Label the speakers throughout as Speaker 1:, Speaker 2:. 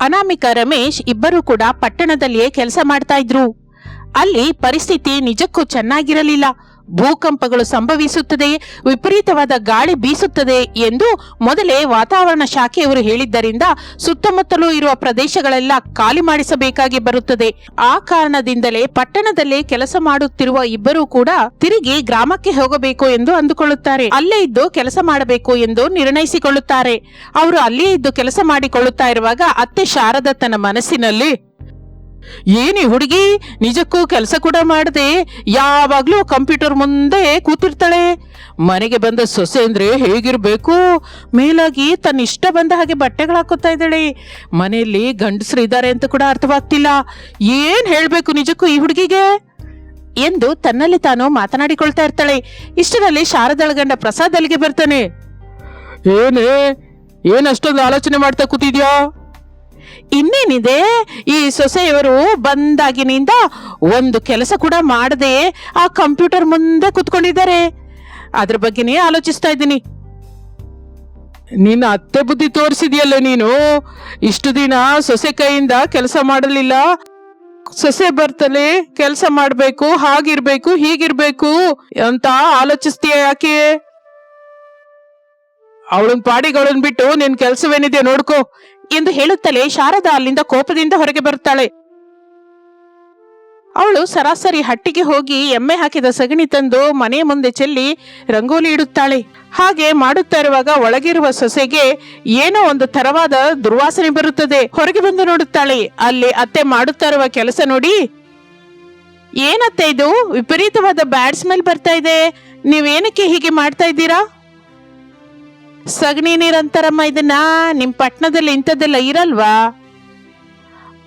Speaker 1: ಅನಾಮಿಕಾ ರಮೇಶ್ ಇಬ್ಬರೂ ಕೂಡ ಪಟ್ಟಣದಲ್ಲಿಯೇ ಕೆಲಸ ಮಾಡ್ತಾ ಇದ್ರು. ಅಲ್ಲಿ ಪರಿಸ್ಥಿತಿ ನಿಜಕ್ಕೂ ಚೆನ್ನಾಗಿರಲಿಲ್ಲ. ಭೂಕಂಪಗಳು ಸಂಭವಿಸುತ್ತದೆ, ವಿಪರೀತವಾದ ಗಾಳಿ ಬೀಸುತ್ತದೆ ಎಂದು ಮೊದಲೇ ವಾತಾವರಣ ಶಾಖೆಯವರು ಹೇಳಿದ್ದರಿಂದ ಸುತ್ತಮುತ್ತಲೂ ಇರುವ ಪ್ರದೇಶಗಳೆಲ್ಲ ಖಾಲಿ ಮಾಡಿಸಬೇಕಾಗಿ ಬರುತ್ತದೆ. ಆ ಕಾರಣದಿಂದಲೇ ಪಟ್ಟಣದಲ್ಲೇ ಕೆಲಸ ಮಾಡುತ್ತಿರುವ ಇಬ್ಬರೂ ಕೂಡ ತಿರುಗಿ ಗ್ರಾಮಕ್ಕೆ ಹೋಗಬೇಕು ಎಂದು ಅಂದುಕೊಳ್ಳುತ್ತಾರೆ. ಅಲ್ಲೇ ಇದ್ದು ಕೆಲಸ ಮಾಡಬೇಕು ಎಂದು ನಿರ್ಣಯಿಸಿಕೊಳ್ಳುತ್ತಾರೆ. ಅವರು ಅಲ್ಲೇ ಇದ್ದು ಕೆಲಸ ಮಾಡಿಕೊಳ್ಳುತ್ತಾ ಇರುವಾಗ ಅತ್ತೆ ಶಾರದ ತನ್ನ ಮನಸ್ಸಿನಲ್ಲಿ ಏನಿ ಹುಡುಗಿ, ನಿಜಕ್ಕೂ ಕೆಲಸ ಕೂಡ ಮಾಡದೆ, ಯಾವಾಗಲೂ ಕಂಪ್ಯೂಟರ್ ಮುಂದೆ ಕೂತಿರ್ತಾಳೆ. ಮನೆಗೆ ಬಂದ ಸೊಸೆ ಅಂದ್ರೆ ಹೇಗಿರ್ಬೇಕು? ಮೇಲಾಗಿ ತನ್ನ ಇಷ್ಟ ಬಂದ ಹಾಗೆ ಬಟ್ಟೆಗಳು ಹಾಕೋತಾ ಇದ್ದಾಳೆ. ಮನೆಯಲ್ಲಿ ಗಂಡಸರು ಇದ್ದಾರೆ ಅಂತ ಕೂಡ ಅರ್ಥವಾಗ್ತಿಲ್ಲ. ಏನು ಹೇಳಬೇಕು ನಿಜಕ್ಕೂ ಈ ಹುಡುಗಿಗೆ? ಎಂದು ತನ್ನಲ್ಲಿ ತಾನು ಮಾತನಾಡಿಕೊಳ್ತಾ ಇರ್ತಾಳೆ. ಇಷ್ಟರಲ್ಲಿ ಶಾರದಳ ಗಂಡ ಪ್ರಸಾದ್ ಅಲ್ಲಿಗೆ ಬರ್ತಾನೆ. ಏನೇ ಏನಷ್ಟೊಂದು ಆಲೋಚನೆ ಮಾಡ್ತಾ ಕೂತಿದ್ಯಾ? ಇನ್ನೇನಿದೆ? ಈ ಸೊಸೆಯವರು ಬಂದಾಗಿನಿಂದ ಒಂದು ಕೆಲಸ ಕೂಡ ಮಾಡದೆ ಆ ಕಂಪ್ಯೂಟರ್ ಮುಂದೆ ಕುತ್ಕೊಂಡಿದ್ದಾರೆ. ಅದ್ರ ಬಗ್ಗೆನೇ ಆಲೋಚಿಸ್ತಾ ಇದ್ದೀನಿ. ನಿನ್ನ ಅತ್ತೆ ಬುದ್ಧಿ ತೋರಿಸಿದ್ಯಲ್ಲ ನೀನು? ಇಷ್ಟು ದಿನ ಸೊಸೆ ಕೈಯಿಂದ ಕೆಲಸ ಮಾಡಲಿಲ್ಲ. ಸೊಸೆ ಬರ್ತಲೆ ಕೆಲಸ ಮಾಡಬೇಕು, ಹಾಗಿರ್ಬೇಕು, ಹೀಗಿರ್ಬೇಕು ಅಂತ ಆಲೋಚಿಸ್ತೀಯ ಯಾಕೆ? ಅವಳನ್ ಪಾಡಿಗಳನ್ ಬಿಟ್ಟು ನಿನ್ ಕೆಲಸವೇನಿದೆ ನೋಡ್ಕೋ. ಎಂದು ಹೇಳುತ್ತಲೇ ಶಾರದಾ ಅಲ್ಲಿಂದ ಕೋಪದಿಂದ ಹೊರಗೆ ಬರುತ್ತಾಳೆ. ಅವಳು ಸರಾಸರಿ ಹಟ್ಟಿಗೆ ಹೋಗಿ ಎಮ್ಮೆ ಹಾಕಿದ ಸಗಣಿ ತಂದು ಮನೆ ಮುಂದೆ ಚೆಲ್ಲಿ ರಂಗೋಲಿ ಇಡುತ್ತಾಳೆ. ಹಾಗೆ ಮಾಡುತ್ತಾ ಇರುವಾಗ ಒಳಗಿರುವ ಸೊಸೆಗೆ ಏನೋ ಒಂದು ತರವಾದ ದುರ್ವಾಸನೆ ಬರುತ್ತದೆ. ಹೊರಗೆ ಬಂದು ನೋಡುತ್ತಾಳೆ. ಅಲ್ಲಿ ಅತ್ತೆ ಮಾಡುತ್ತಾ ಇರುವ ಕೆಲಸ ನೋಡಿ. ಏನತ್ತೆ ಇದು? ವಿಪರೀತವಾದ ಬ್ಯಾಡ್ ಸ್ಮೆಲ್ ಬರ್ತಾ ಇದೆ. ನೀವೇನಕ್ಕೆ ಹೀಗೆ ಮಾಡ್ತಾ ಇದ್ದೀರಾ? ಸಗಣಿ ನೀರಂತಾರಮ್ಮ, ಇದನ್ನ ನಿಮ್ಮ ಪಟ್ಟಣದಲ್ಲಿ ಇಂಥದ್ದೆಲ್ಲ ಇರಲ್ವಾ?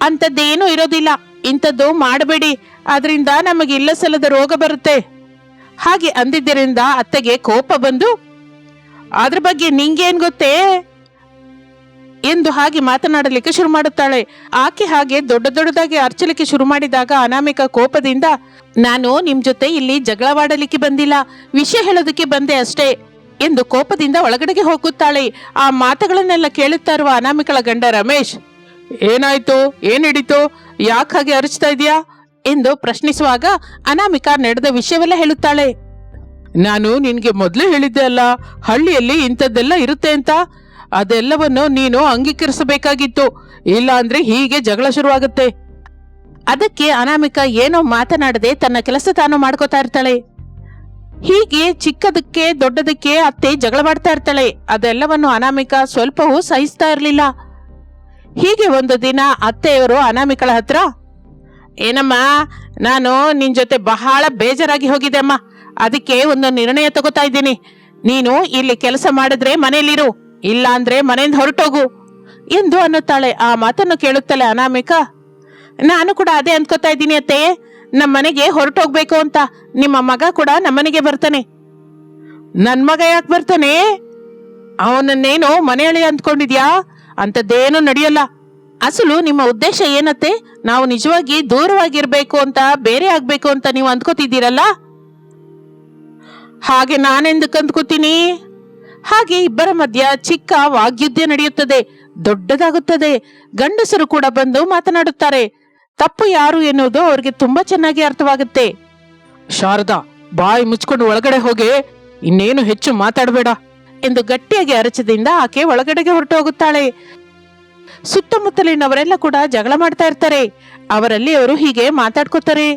Speaker 1: ಅಂಥದ್ದೇನೂ ಇರೋದಿಲ್ಲ. ಇಂಥದ್ದು ಮಾಡಬೇಡಿ. ಅದರಿಂದ ನಮಗೆ ಇಲ್ಲ ಸಲದ ರೋಗ ಬರುತ್ತೆ. ಹಾಗೆ ಅಂದಿದ್ದರಿಂದ ಅತ್ತೆಗೆ ಕೋಪ ಬಂದು, ಅದ್ರ ಬಗ್ಗೆ ನಿಂಗೇನ್ ಗೊತ್ತೇ? ಎಂದು ಹಾಗೆ ಮಾತನಾಡಲಿಕ್ಕೆ ಶುರು ಮಾಡುತ್ತಾಳೆ. ಆಕೆ ಹಾಗೆ ದೊಡ್ಡ ದೊಡ್ಡದಾಗಿ ಅರ್ಚಲಿಕ್ಕೆ ಶುರು ಮಾಡಿದಾಗ ಅನಾಮಿಕ ಕೋಪದಿಂದ, ನಾನು ನಿಮ್ ಜೊತೆ ಇಲ್ಲಿ ಜಗಳವಾಡಲಿಕ್ಕೆ ಬಂದಿಲ್ಲ. ವಿಷಯ ಹೇಳೋದಕ್ಕೆ ಬಂದೆ ಅಷ್ಟೇ. ಎಂದು ಕೋಪದಿಂದ ಒಳಗಡೆಗೆ ಹೋಗುತ್ತಾಳೆ. ಆ ಮಾತುಗಳನ್ನೆಲ್ಲ ಕೇಳುತ್ತಾ ಇರುವ ಅನಾಮಿಕಳ ಗಂಡ ರಮೇಶ್, ಏನಾಯ್ತು? ಏನ್ ಹಿಡಿತು? ಯಾಕೆ ಹಾಗೆ ಅರಚ್ತಾ ಇದೆಯಾ ಎಂದು ಪ್ರಶ್ನಿಸುವಾಗ ಅನಾಮಿಕಾ ನಡೆದ ವಿಷಯವೆಲ್ಲ ಹೇಳುತ್ತಾಳೆ. ನಾನು ನಿನ್ಗೆ ಮೊದಲು ಹೇಳಿದ್ದೆ ಅಲ್ಲ, ಹಳ್ಳಿಯಲ್ಲಿ ಇಂಥದ್ದೆಲ್ಲ ಇರುತ್ತೆ ಅಂತ. ಅದೆಲ್ಲವನ್ನು ನೀನು ಅಂಗೀಕರಿಸಬೇಕಾಗಿತ್ತು. ಇಲ್ಲ ಅಂದ್ರೆ ಹೀಗೆ ಜಗಳ ಶುರುವಾಗುತ್ತೆ. ಅದಕ್ಕೆ ಅನಾಮಿಕಾ ಏನೋ ಮಾತನಾಡದೆ ತನ್ನ ಕೆಲಸ ತಾನು ಮಾಡ್ಕೋತಾ ಇರ್ತಾಳೆ. ಹೀಗೆ ಚಿಕ್ಕದಕ್ಕೆ, ದೊಡ್ಡದಕ್ಕೆ ಅತ್ತೆ ಜಗಳ ಮಾಡ್ತಾ ಇರ್ತಾಳೆ. ಅದೆಲ್ಲವನ್ನು ಅನಾಮಿಕಾ ಸ್ವಲ್ಪವೂ ಸಹಿಸ್ತಾ ಇರಲಿಲ್ಲ. ಹೀಗೆ ಒಂದು ದಿನ ಅತ್ತೆಯವರು ಅನಾಮಿಕಳ ಹತ್ರ, ಏನಮ್ಮ, ನಾನು ನಿನ್ ಜೊತೆ ಬಹಳ ಬೇಜಾರಾಗಿ ಹೋಗಿದೆ ಅಮ್ಮ. ಅದಕ್ಕೆ ಒಂದು ನಿರ್ಣಯ ತಗೋತಾ ಇದ್ದೀನಿ. ನೀನು ಇಲ್ಲಿ ಕೆಲಸ ಮಾಡಿದ್ರೆ ಮನೆಯಲ್ಲಿರು ಇಲ್ಲ ಅಂದ್ರೆ ಮನೆಯಿಂದ ಹೊರಟೋಗು, ಎಂದು ಅನ್ನುತ್ತಾಳೆ. ಆ ಮಾತನ್ನು ಕೇಳುತ್ತಲೇ ಅನಾಮಿಕಾ, ನಾನು ಕೂಡ ಅದೇ ಅನ್ಕೋತಾ ಇದ್ದೀನಿ ಅತ್ತೆ. ನಮ್ಮ ಮನೆಗೆ ಹೊರಟೋಗ್ಬೇಕು ಅಂತ. ನಿಮ್ಮ ಮಗ ಕೂಡ ನಮ್ಮನೆಗೆ ಬರ್ತಾನೆ. ನನ್ ಮಗ ಯಾಕೆ ಬರ್ತಾನೆ? ಅವನನ್ನೇನು ಮನೆಯಳಿ ಅಂದ್ಕೊಂಡಿದ್ಯಾ? ಅಂತದ್ದೇನು ನಡೆಯಲ್ಲ. ಅಸಲು ನಿಮ್ಮ ಉದ್ದೇಶ ಏನತ್ತೆ? ನಾವು ನಿಜವಾಗಿ ದೂರವಾಗಿರ್ಬೇಕು ಅಂತ, ಬೇರೆ ಆಗ್ಬೇಕು ಅಂತ ನೀವು ಅಂದ್ಕೋತಿದ್ದೀರಲ್ಲ? ಹಾಗೆ ನಾನೆಂದಕ್ಕೆ ಅಂದ್ಕೋತೀನಿ ಹಾಗೆ ಇಬ್ಬರ ಮಧ್ಯ ಚಿಕ್ಕ ವಾಗ್ಯುದ್ಧ ನಡೆಯುತ್ತದೆ. ದೊಡ್ಡದಾಗುತ್ತದೆ. ಗಂಡಸರು ಕೂಡ ಬಂದು ಮಾತನಾಡುತ್ತಾರೆ. ತಪ್ಪು ಯಾರು ಎನ್ನುವುದು ಅವ್ರಿಗೆ ತುಂಬಾ ಚೆನ್ನಾಗಿ ಅರ್ಥವಾಗುತ್ತೆ. ಶಾರದಾ, ಬಾಯಿ ಮುಚ್ಕೊಂಡು ಒಳಗಡೆ ಹೋಗಿ, ಇನ್ನೇನು ಹೆಚ್ಚು ಮಾತಾಡಬೇಡ ಎಂದು ಗಟ್ಟಿಯಾಗಿ ಅರಚದಿಂದ ಆಕೆ ಒಳಗಡೆಗೆ ಹೊರಟು ಹೋಗುತ್ತಾಳೆ ಸುತ್ತಮುತ್ತಲಿನವರೆಲ್ಲ ಕೂಡ ಜಗಳ ಮಾಡ್ತಾ ಇರ್ತಾರೆ. ಅವರಲ್ಲಿ ಅವರು ಹೀಗೆ ಮಾತಾಡ್ಕೋತಾರೆ.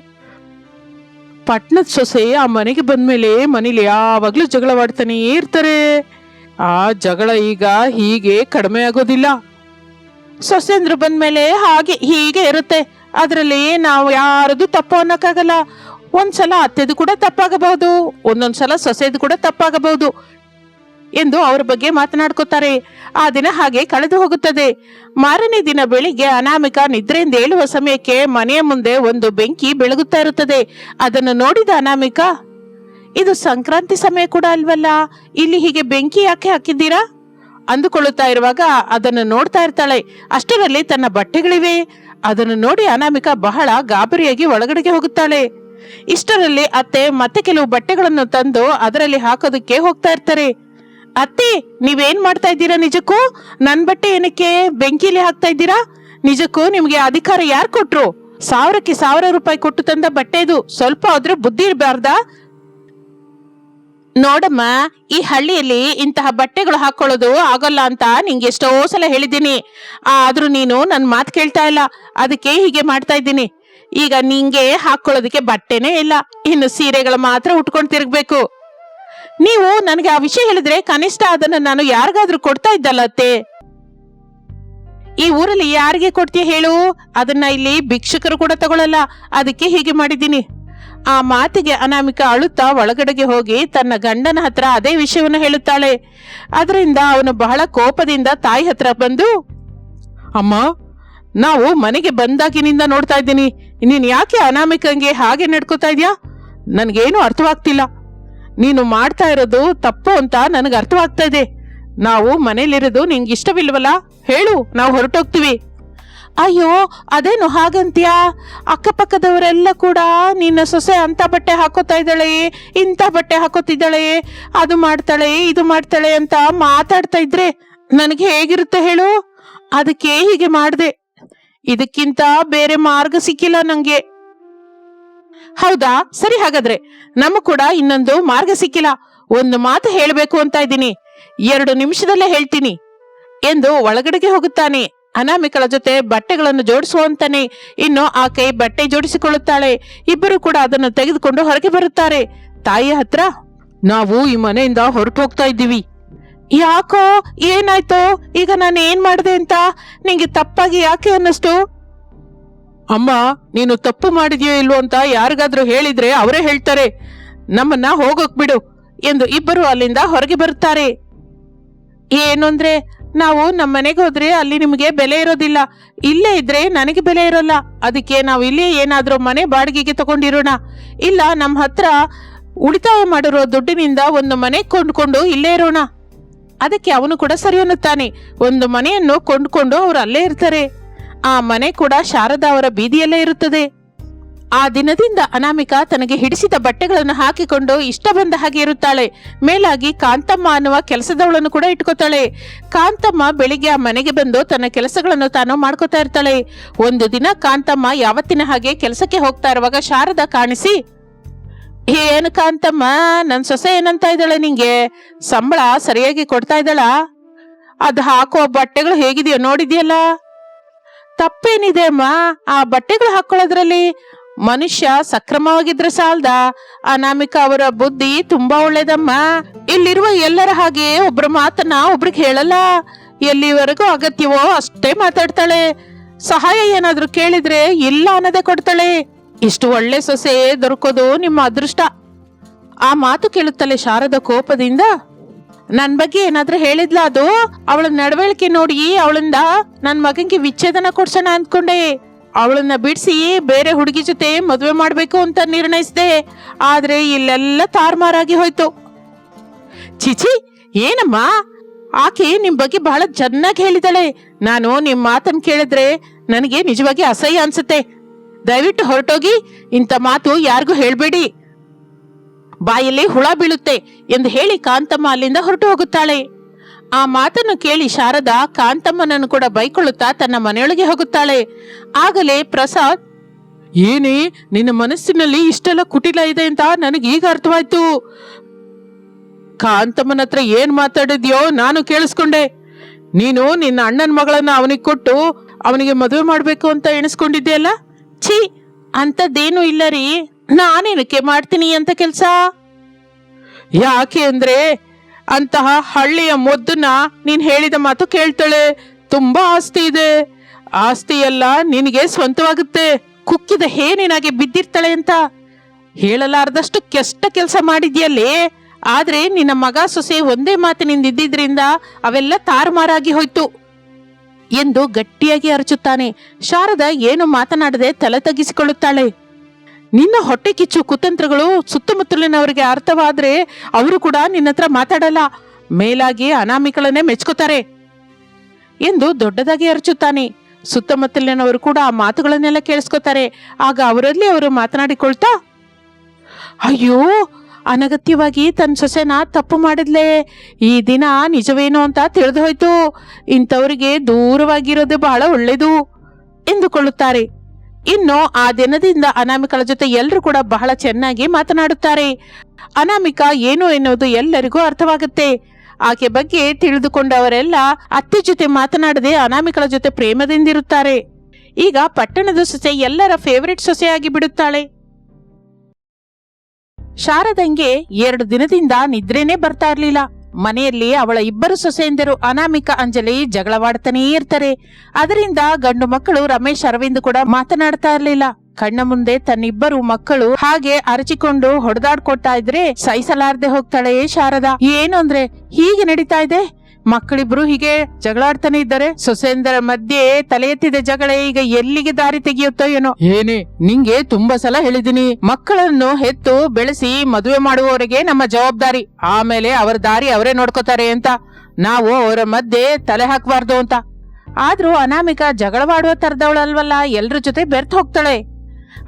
Speaker 1: ಪಟ್ನದ ಸೊಸೆ ಆ ಮನೆಗೆ ಬಂದ್ಮೇಲೆ ಮನೇಲಿ ಯಾವಾಗ್ಲೂ ಜಗಳವಾಡ್ತಾನೆ ಇರ್ತಾರೆ. ಆ ಜಗಳ ಈಗ ಹೀಗೆ ಕಡಿಮೆ ಆಗೋದಿಲ್ಲ. ಸೊಸೆಂದ್ರು ಬಂದ್ಮೇಲೆ ಹಾಗೆ ಹೀಗೆ ಇರುತ್ತೆ. ಅದರಲ್ಲಿ ನಾವು ಯಾರದು ತಪ್ಪು ಅನ್ನಕ್ಕಾಗಲ್ಲ. ಒಂದ್ಸಲ ಅತ್ತೆದು ಕೂಡ ತಪ್ಪಾಗಬಹುದು, ಒಂದೊಂದ್ಸಲ ಸೊಸೆದು ಕೂಡ ತಪ್ಪಾಗಬಹುದು ಎಂದು ಅವರ ಬಗ್ಗೆ ಮಾತನಾಡ್ಕೋತಾರೆ. ಆ ದಿನ ಹಾಗೆ ಕಳೆದು ಹೋಗುತ್ತದೆ. ಮಾರನೇ ದಿನ ಬೆಳಿಗ್ಗೆ ಅನಾಮಿಕ ನಿದ್ರೆಯಿಂದ ಏಳುವ ಸಮಯಕ್ಕೆ ಮನೆಯ ಮುಂದೆ ಒಂದು ಬೆಂಕಿ ಬೆಳಗುತ್ತಾ ಇರುತ್ತದೆ. ಅದನ್ನು ನೋಡಿದ ಅನಾಮಿಕ, ಇದು ಸಂಕ್ರಾಂತಿ ಸಮಯ ಕೂಡ ಅಲ್ವಲ್ಲ, ಇಲ್ಲಿ ಹೀಗೆ ಬೆಂಕಿ ಯಾಕೆ ಹಾಕಿದ್ದೀರಾ? ಅಂದುಕೊಳ್ಳುತ್ತಾ ಇರುವಾಗ ಅದನ್ನು ನೋಡ್ತಾ ಇರ್ತಾಳೆ. ಅಷ್ಟರಲ್ಲಿ ತನ್ನ ಬಟ್ಟೆಗಳಿವೆ ಅದನ್ನು ನೋಡಿ ಅನಾಮಿಕ ಬಹಳ ಗಾಬರಿಯಾಗಿ ಒಳಗಡೆಗೆ ಹೋಗುತ್ತಾಳೆ. ಇಷ್ಟರಲ್ಲಿ ಅತ್ತೆ ಮತ್ತೆ ಕೆಲವು ಬಟ್ಟೆಗಳನ್ನು ತಂದು ಅದರಲ್ಲಿ ಹಾಕೋದಕ್ಕೆ ಹೋಗ್ತಾ ಇರ್ತಾರೆ. ಅತ್ತೆ, ನೀವೇನ್ ಮಾಡ್ತಾ ಇದ್ದೀರಾ ನಿಜಕ್ಕೂ? ನನ್ ಬಟ್ಟೆ ಏನಕ್ಕೆ ಬೆಂಕಿಲಿ ಹಾಕ್ತಾ ಇದ್ದೀರಾ? ನಿಜಕ್ಕೂ ನಿಮ್ಗೆ ಅಧಿಕಾರ ಯಾರು ಕೊಟ್ರು? ಸಾವಿರಕ್ಕೆ ಸಾವಿರ ರೂಪಾಯಿ ಕೊಟ್ಟು ತಂದ ಬಟ್ಟೆ ಇದು. ಸ್ವಲ್ಪ ಆದ್ರೂ ಬುದ್ಧಿ ಇರಬಾರ್ದಾ? ನೋಡಮ್ಮ, ಈ ಹಳ್ಳಿಯಲ್ಲಿ ಇಂತಹ ಬಟ್ಟೆಗಳು ಹಾಕೊಳ್ಳೋದು ಆಗೋಲ್ಲ ಅಂತ ನಿಂಗೆ ಎಷ್ಟೋ ಸಲ ಹೇಳಿದ್ದೀನಿ. ಆದ್ರೂ ನೀನು ನನ್ನ ಮಾತು ಕೇಳ್ತಾ ಇಲ್ಲ. ಅದಕ್ಕೆ ಹೀಗೆ ಮಾಡ್ತಾ ಇದ್ದೀನಿ. ಈಗ ನಿಂಗೆ ಹಾಕೊಳ್ಳೋದಕ್ಕೆ ಬಟ್ಟೆನೇ ಇಲ್ಲ. ಇನ್ನು ಸೀರೆಗಳು ಮಾತ್ರ ಉಟ್ಕೊಂಡು ತಿರುಗಬೇಕು. ನೀವು ನನಗೆ ಆ ವಿಷಯ ಹೇಳಿದ್ರೆ ಕನಿಷ್ಠ ಅದನ್ನ ನಾನು ಯಾರಿಗಾದ್ರೂ ಕೊಡ್ತಾ ಇದ್ದಲ್ಲ ಅತ್ತೆ. ಈ ಊರಲ್ಲಿ ಯಾರಿಗೆ ಕೊಡ್ತೀಯ ಹೇಳು. ಅದನ್ನ ಇಲ್ಲಿ ಭಿಕ್ಷುಕರು ಕೂಡ ತಗೊಳಲ್ಲ. ಅದಕ್ಕೆ ಹೀಗೆ ಮಾಡಿದ್ದೀನಿ. ಆ ಮಾತಿಗೆ ಅನಾಮಿಕ ಅಳುತ್ತಾ ಒಳಗಡೆಗೆ ಹೋಗಿ ತನ್ನ ಗಂಡನ ಹತ್ರ ಅದೇ ವಿಷಯವನ್ನು ಹೇಳುತ್ತಾಳೆ. ಅದರಿಂದ ಅವನು ಬಹಳ ಕೋಪದಿಂದ ತಾಯಿ ಹತ್ರ ಬಂದು, ಅಮ್ಮ, ನಾವು ಮನೆಗೆ ಬಂದಾಗಿನಿಂದ ನೋಡ್ತಾ ಇದ್ದೀನಿ. ನೀನು ಯಾಕೆ ಅನಾಮಿಕಂಗೆ ಹಾಗೆ ನಡ್ಕೋತಾ ಇದೀಯಾ? ನನಗೇನು ಅರ್ಥವಾಗ್ತಿಲ್ಲ. ನೀನು ಮಾಡ್ತಾ ಇರೋದು ತಪ್ಪು ಅಂತ ನನಗೆ ಅರ್ಥವಾಗ್ತಾ ಇದೆ. ನಾವು ಮನೇಲಿರೋದು ನಿಂಗೆ ಇಷ್ಟವಿಲ್ವಲ್ಲ ಹೇಳು, ನಾವು ಹೊರಟೋಗ್ತೀವಿ. ಅಯ್ಯೋ, ಅದೇನು ಹಾಗಂತ್ಯಾ? ಅಕ್ಕಪಕ್ಕದವರೆಲ್ಲ ಕೂಡ ನಿನ್ನ ಸೊಸೆ ಅಂತ ಬಟ್ಟೆ ಹಾಕೋತಾ ಇದ್ದಾಳೆ, ಇಂಥ ಬಟ್ಟೆ ಹಾಕೋತಿದ್ದಾಳೆ, ಅದು ಮಾಡ್ತಾಳೆ, ಇದು ಮಾಡ್ತಾಳೆ ಅಂತ ಮಾತಾಡ್ತಾ ಇದ್ರೆ ನನಗೆ ಹೇಗಿರುತ್ತೆ ಹೇಳು? ಅದಕ್ಕೆ ಹೀಗೆ ಮಾಡಿದೆ. ಇದಕ್ಕಿಂತ ಬೇರೆ ಮಾರ್ಗ ಸಿಕ್ಕಿಲ್ಲ ನಂಗೆ. ಹೌದಾ? ಸರಿ ಹಾಗಾದ್ರೆ, ನಮ್ಮ ಕೂಡ ಇನ್ನೊಂದು ಮಾರ್ಗ ಸಿಕ್ಕಿಲ್ಲ. ಒಂದು ಮಾತು ಹೇಳಬೇಕು ಅಂತ ಇದ್ದೀನಿ. ಎರಡು ನಿಮಿಷದಲ್ಲೇ ಹೇಳ್ತೀನಿ. ಎಂದು ಒಳಗಡೆಗೆ ಹೋಗುತ್ತಾನೆ. ಅನಾಮಿಕಳ ಜೊತೆ ಬಟ್ಟೆಗಳನ್ನು ಜೋಡಿಸುವಂತಾನೆ. ಇನ್ನು ಆಕೆ ಬಟ್ಟೆ ಜೋಡಿಸಿಕೊಳ್ಳುತ್ತಾಳೆ. ಇಬ್ಬರು ಕೂಡ ಅದನ್ನು ತೆಗೆದುಕೊಂಡು ಹೊರಗೆ ಬರುತ್ತಾರೆ. ತಾಯಿಯ ಹತ್ರ, ನಾವು ಈ ಮನೆಯಿಂದ ಹೊರಟು ಹೋಗ್ತಾ ಇದ್ದೀವಿ. ಯಾಕೋ? ಏನಾಯ್ತು? ಈಗ ನಾನು ಏನ್ ಮಾಡಿದೆ ಅಂತ? ನಿಂಗೆ ತಪ್ಪಾಗಿ ಯಾಕೆ ಅನ್ನಿಸ್ತು? ಅಮ್ಮ, ನೀನು ತಪ್ಪು ಮಾಡಿದ್ಯೋ ಇಲ್ವೋ ಅಂತ ಯಾರಿಗಾದ್ರೂ ಹೇಳಿದ್ರೆ ಅವರೇ ಹೇಳ್ತಾರೆ. ನಮ್ಮನ್ನ ಹೋಗೋಕ್ ಬಿಡು ಎಂದು ಇಬ್ಬರು ಅಲ್ಲಿಂದ ಹೊರಗೆ ಬರುತ್ತಾರೆ. ಏನು ಅಂದ್ರೆ? ನಾವು ನಮ್ಮ ಮನೆಗೆ ಹೋದ್ರೆ ಅಲ್ಲಿ ನಿಮಗೆ ಬೆಲೆ ಇರೋದಿಲ್ಲ. ಇಲ್ಲೇ ಇದ್ರೆ ನನಗೆ ಬೆಲೆ ಇರೋಲ್ಲ. ಅದಕ್ಕೆ ನಾವು ಇಲ್ಲಿ ಏನಾದ್ರೂ ಮನೆ ಬಾಡಿಗೆಗೆ ತಗೊಂಡಿರೋಣ. ಇಲ್ಲ ನಮ್ಮ ಹತ್ರ ಉಳಿತಾಯ ಮಾಡಿರೋ ದುಡ್ಡಿನಿಂದ ಒಂದು ಮನೆ ಕೊಂಡ್ಕೊಂಡು ಇಲ್ಲೇ ಇರೋಣ. ಅದಕ್ಕೆ ಅವನು ಕೂಡ ಸರಿ ಅನ್ನುತ್ತಾನೆ. ಒಂದು ಮನೆಯನ್ನು ಕೊಂಡ್ಕೊಂಡು ಅವರು ಅಲ್ಲೇ ಇರ್ತಾರೆ. ಆ ಮನೆ ಕೂಡ ಶಾರದಾ ಅವರ ಬೀದಿಯಲ್ಲೇ ಇರುತ್ತದೆ. ಆ ದಿನದಿಂದ ಅನಾಮಿಕಾ ತನಗೆ ಹಿಡಿಸಿದ ಬಟ್ಟೆಗಳನ್ನು ಹಾಕಿಕೊಂಡು ಇಷ್ಟ ಬಂದ ಹಾಗೆ ಇರುತ್ತಾಳೆ. ಮೇಲಾಗಿ ಕಾಂತಮ್ಮ ಅನ್ನುವ ಕೆಲಸದವಳನ್ನು ಕೂಡ ಇಟ್ಕೋತಾಳೆ. ಕಾಂತಮ್ಮ ಬೆಳಿಗ್ಗೆ ಆ ಮನೆಗೆ ಬಂದು ತನ್ನ ಕೆಲಸಗಳನ್ನು ತಾನು ಮಾಡ್ಕೋತಾ ಇರ್ತಾಳೆ. ಒಂದು ದಿನ ಕಾಂತಮ್ಮ ಯಾವತ್ತಿನ ಹಾಗೆ ಕೆಲಸಕ್ಕೆ ಹೋಗ್ತಾ ಇರುವಾಗ ಶಾರದಾ ಕಾಣಿಸಿ, ಏನು ಕಾಂತಮ್ಮ ನನ್ನ ಸೊಸೆ ಏನಂತ ಇದ್ದಾಳೆ ನಿಂಗೆ? ಸಂಬಳ ಸರಿಯಾಗಿ ಕೊಡ್ತಾ ಇದ್ದಾಳ? ಅದು ಹಾಕೋ ಬಟ್ಟೆಗಳು ಹೇಗಿದೆಯೋ ನೋಡಿದ್ಯಲ್ಲ? ತಪ್ಪೇನಿದೆ ಅಮ್ಮ, ಆ ಬಟ್ಟೆಗಳು ಹಾಕೊಳ್ಳೋದ್ರಲ್ಲಿ ಮನುಷ್ಯ ಸಕ್ರಮವಾಗಿದ್ರೆ ಸಾಲ್ದ? ಅನಾಮಿಕ ಅವರ ಬುದ್ಧಿ ತುಂಬಾ ಒಳ್ಳೇದಮ್ಮ. ಇಲ್ಲಿರುವ ಎಲ್ಲರ ಹಾಗೆ ಒಬ್ರ ಮಾತನ್ನ ಒಬ್ರಿಗೆ ಹೇಳಲ್ಲ. ಎಲ್ಲಿವರೆಗೂ ಅಗತ್ಯವೋ ಅಷ್ಟೇ ಮಾತಾಡ್ತಾಳೆ. ಸಹಾಯ ಏನಾದ್ರೂ ಕೇಳಿದ್ರೆ ಇಲ್ಲ ಅನ್ನೋದೇ ಕೊಡ್ತಾಳೆ. ಇಷ್ಟು ಒಳ್ಳೆ ಸೊಸೆ ದೊರಕೋದು ನಿಮ್ಮ ಅದೃಷ್ಟ. ಆ ಮಾತು ಕೇಳುತ್ತಲೇ ಶಾರದ ಕೋಪದಿಂದ, ನನ್ ಬಗ್ಗೆ ಏನಾದ್ರೂ ಹೇಳಿದ್ಲ ಅದು? ಅವಳ ನಡವಳಿಕೆ ನೋಡಿ ಅವಳಿಂದ ನನ್ ಮಗನ್ಗೆ ವಿಚ್ಛೇದನ ಕೊಡ್ಸೋಣ ಅಂದ್ಕೊಂಡೆ. ಅವಳನ್ನ ಬಿಡಿಸಿ ಬೇರೆ ಹುಡುಗಿ ಜೊತೆ ಮದುವೆ ಮಾಡಬೇಕು ಅಂತ ನಿರ್ಣಯಿಸಿದೆ, ಆದ್ರೆ ಇಲ್ಲೆಲ್ಲ ತಾರ್ಮಾರಾಗಿ ಹೋಯ್ತು. ಚಿಚಿ ಏನಮ್ಮ? ಆಕೆ ನಿಮ್ ಬಗ್ಗೆ ಬಹಳ ಚೆನ್ನಾಗಿ ಹೇಳಿದಾಳೆ. ನಾನು ನಿಮ್ ಮಾತನ್ನು ಕೇಳಿದ್ರೆ ನನಗೆ ನಿಜವಾಗಿ ಅಸಹ್ಯ ಅನ್ಸುತ್ತೆ. ದಯವಿಟ್ಟು ಹೊರಟೋಗಿ ಇಂಥ ಮಾತು ಯಾರಿಗೂ ಹೇಳಬೇಡಿ. ಬಾಯಲ್ಲಿ ಹುಳ ಬೀಳುತ್ತೆ ಎಂದು ಹೇಳಿ ಕಾಂತಮ್ಮ ಅಲ್ಲಿಂದ ಹೊರಟು ಹೋಗುತ್ತಾಳೆ. ಆ ಮಾತನ್ನು ಕೇಳಿ ಶಾರದಾ ಕಾಂತಮ್ಮನನ್ನು ಕೂಡ ಬೈಕೊಳ್ಳುತ್ತಾ ತನ್ನ ಮನೆಯೊಳಗೆ ಹೋಗುತ್ತಾಳೆ. ಆಗಲೇ ಪ್ರಸಾದ್, ಏನೇ, ನಿನ್ನ ಮನಸ್ಸಿನಲ್ಲಿ ಇಷ್ಟೆಲ್ಲ ಕುಟಿಲ ಇದೆ ಅಂತ ನನಗೆ ಈಗ ಅರ್ಥವಾಯ್ತು. ಕಾಂತಮ್ಮನ ಹತ್ರ ಏನ್ ಮಾತಾಡಿದ್ಯೋ ನಾನು ಕೇಳಿಸ್ಕೊಂಡೆ. ನೀನು ನಿನ್ನ ಅಣ್ಣನ ಮಗಳನ್ನ ಅವನಿಗೆ ಕೊಟ್ಟು ಅವನಿಗೆ ಮದುವೆ ಮಾಡಬೇಕು ಅಂತ ಎಣಿಸ್ಕೊಂಡಿದ್ದೆ ಅಲ್ಲ ಛೀ ಅಂಥದ್ದೇನೂ ಇಲ್ಲ ರೀ. ನಾನೇನಕ್ಕೆ ಮಾಡ್ತೀನಿ ಅಂತ ಕೆಲ್ಸ? ಯಾಕೆ ಅಂದ್ರೆ ಅಂತಹ ಹಳ್ಳಿಯ ಮೊದ್ದನ್ನ ನೀನ್ ಹೇಳಿದ ಮಾತು ಕೇಳ್ತಾಳೆ. ತುಂಬಾ ಆಸ್ತಿ ಇದೆ. ಆಸ್ತಿ ಎಲ್ಲ ನಿನಗೆ ಸ್ವಂತವಾಗುತ್ತೆ. ಕುಕ್ಕಿದ ಹೇನಿನಾಗೆ ಬಿದ್ದಿರ್ತಾಳೆ ಅಂತ. ಹೇಳಲಾರದಷ್ಟು ಕೆಷ್ಟ ಕೆಲಸ ಮಾಡಿದ್ಯಲ್ಲೇ. ಆದ್ರೆ ನಿನ್ನ ಮಗ ಸೊಸೆ ಒಂದೇ ಮಾತಿನಿಂದ ಇದ್ದಿದ್ರಿಂದ ಅವೆಲ್ಲ ತಾರುಮಾರಾಗಿ ಹೋಯ್ತು. ಎಂದು ಗಟ್ಟಿಯಾಗಿ ಅರಚುತ್ತಾನೆ. ಶಾರದ ಏನು ಮಾತನಾಡದೆ ತಲೆ ತಗ್ಗಿಸಿಕೊಳ್ಳುತ್ತಾಳೆ. ನಿನ್ನ ಹೊಟ್ಟೆ ಕಿಚ್ಚು ಕುತಂತ್ರಗಳು ಸುತ್ತಮುತ್ತಲಿನವರಿಗೆ ಅರ್ಥವಾದ್ರೆ ಅವರು ಕೂಡ ನಿನ್ನ ಹತ್ರ ಮಾತಾಡಲ್ಲ. ಮೇಲಾಗಿ ಅನಾಮಿಕಳನ್ನೇ ಮೆಚ್ಕೋತಾರೆ. ಎಂದು ದೊಡ್ಡದಾಗಿ ಅರಚುತ್ತಾನೆ. ಸುತ್ತಮುತ್ತಲಿನವರು ಕೂಡ ಆ ಮಾತುಗಳನ್ನೆಲ್ಲ ಕೇಳಿಸ್ಕೊತಾರೆ. ಆಗ ಅವರಲ್ಲಿ ಅವರು ಮಾತನಾಡಿಕೊಳ್ತಾ, ಅಯ್ಯೋ, ಅನಗತ್ಯವಾಗಿ ತನ್ನ ಸೊಸೆನ ತಪ್ಪು ಮಾಡಿದ್ಲೆ. ಈ ದಿನ ನಿಜವೇನು ಅಂತ ತಿಳಿದು ಹೋಯ್ತು ಇಂಥವರಿಗೆ ದೂರವಾಗಿರೋದು ಬಹಳ ಒಳ್ಳೇದು ಎಂದುಕೊಳ್ಳುತ್ತಾರೆ. ಇನ್ನು ಆ ದಿನದಿಂದ ಅನಾಮಿಕಳ ಜೊತೆ ಎಲ್ಲರೂ ಕೂಡ ಬಹಳ ಚೆನ್ನಾಗಿ ಮಾತನಾಡುತ್ತಾರೆ. ಅನಾಮಿಕ ಏನು ಎನ್ನುವುದು ಎಲ್ಲರಿಗೂ ಅರ್ಥವಾಗುತ್ತೆ. ಆಕೆ ಬಗ್ಗೆ ತಿಳಿದುಕೊಂಡವರೆಲ್ಲ ಅತ್ತೆ ಜೊತೆ ಮಾತನಾಡದೆ ಅನಾಮಿಕಳ ಜೊತೆ ಪ್ರೇಮದಿಂದಿರುತ್ತಾರೆ. ಈಗ ಪಟ್ಟಣದ ಸೊಸೆ ಎಲ್ಲರ ಫೇವರಿಟ್ ಸೊಸೆಯಾಗಿ ಬಿಡುತ್ತಾಳೆ. ಶಾರದಂಗೆ ಎರಡು ದಿನದಿಂದ ನಿದ್ರೆನೇ ಬರ್ತಾ ಇರ್ಲಿಲ್ಲ. ಮನೆಯಲ್ಲಿ ಅವಳ ಇಬ್ಬರು ಸೊಸೆಯಂದಿರು ಅನಾಮಿಕ ಅಂಜಲಿ ಜಗಳವಾಡ್ತಾನೇ ಇರ್ತಾರೆ. ಅದರಿಂದ ಗಂಡು ಮಕ್ಕಳು ರಮೇಶ್ ಅರವಿಂದ್ ಕೂಡ ಮಾತನಾಡ್ತಾ ಇರ್ಲಿಲ್ಲ. ಕಣ್ಣ ಮುಂದೆ ತನ್ನಿಬ್ಬರು ಮಕ್ಕಳು ಹಾಗೆ ಅರಚಿಕೊಂಡು ಹೊಡೆದಾಡ್ಕೊಡ್ತಾ ಇದ್ರೆ ಸಹಿಸಲಾರ್ದೆ ಹೋಗ್ತಾಳೆ ಶಾರದಾ. ಏನು ಅಂದ್ರೆ ಹೀಗೆ ನಡೀತಾ ಇದೆ? ಮಕ್ಕಳಿಬ್ರು ಹೀಗೆ ಜಗಳಾಡ್ತಾನೆ ಇದ್ದಾರೆ. ಸೊಸೆಂದರ ಮಧ್ಯೆ ತಲೆ ಎತ್ತಿದ ಜಗಳ ಈಗ ಎಲ್ಲಿಗೆ ದಾರಿ ತೆಗೆಯುತ್ತೋ ಏನೋ. ಏನೇ, ನಿಂಗೆ ತುಂಬಾ ಸಲ ಹೇಳಿದೀನಿ. ಮಕ್ಕಳನ್ನು ಹೆತ್ತು ಬೆಳೆಸಿ ಮದುವೆ ಮಾಡುವವರೆಗೆ ನಮ್ಮ ಜವಾಬ್ದಾರಿ. ಆಮೇಲೆ ಅವರ ದಾರಿ ಅವರೇ ನೋಡ್ಕೋತಾರೆ ಅಂತ. ನಾವು ಅವರ ಮಧ್ಯೆ ತಲೆ ಹಾಕಬಾರ್ದು ಅಂತ. ಆದ್ರೂ ಅನಾಮಿಕ ಜಗಳವಾಡುವ ತರದವಳಲ್ವಲ್ಲ ಎಲ್ರ ಜೊತೆ ಬೆರ್ತ್ ಹೋಗ್ತಾಳೆ.